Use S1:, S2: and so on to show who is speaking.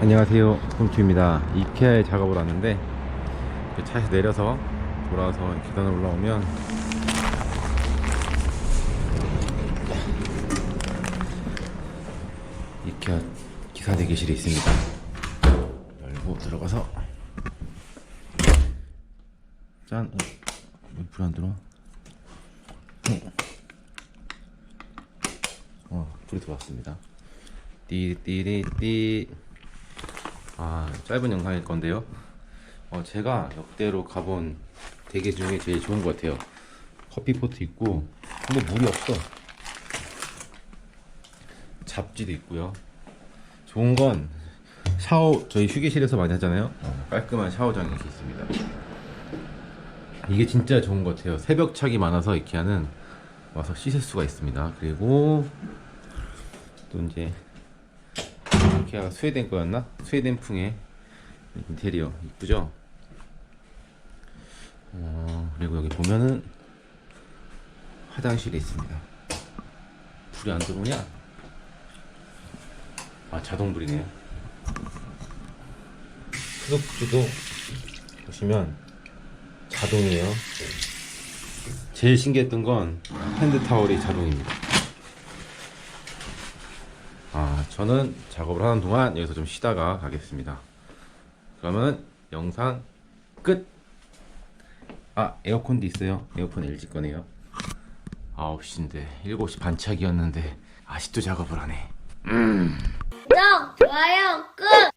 S1: 안녕하세요. 홈투입니다. 이케아에 작업을 왔는데 그 차에서 내려서 돌아와서 계단을 올라오면 이케아 기사 대기실이 있습니다. 열고 들어가서 짠. 어, 왜불안 들어? 어. 어 불이 들어왔습니다. 띠띠리띠 아 짧은 영상일 건데요. 어, 제가 역대로 가본 대게 중에 제일 좋은 것 같아요. 커피포트 있고 근데 물이 없어. 잡지도 있고요. 좋은 건 샤워 저희 휴게실에서 많이 하잖아요. 어, 깔끔한 샤워장이 있습니다. 이게 진짜 좋은 것 같아요. 새벽착이 많아서 이케아는 와서 씻을 수가 있습니다. 그리고 또 이제 이케아가 스웨덴 거였나? 스웨덴풍의 인테리어 이쁘죠? 어, 그리고 여기 보면은 화장실이 있습니다. 불이 안 들어오냐? 아 자동불이네요. 수도꼭지도 보시면 자동이에요. 제일 신기했던 건 핸드 타월이 자동입니다. 아, 저는 작업을 하는 동안 여기서 좀 쉬다가 가겠습니다. 그러면 영상 끝! 아, 에어컨도 있어요. 에어컨 LG 거네요. 9시인데, 7시 반짝이었는데, 아직도 작업을 하네.
S2: 구독, 좋아요, 끝!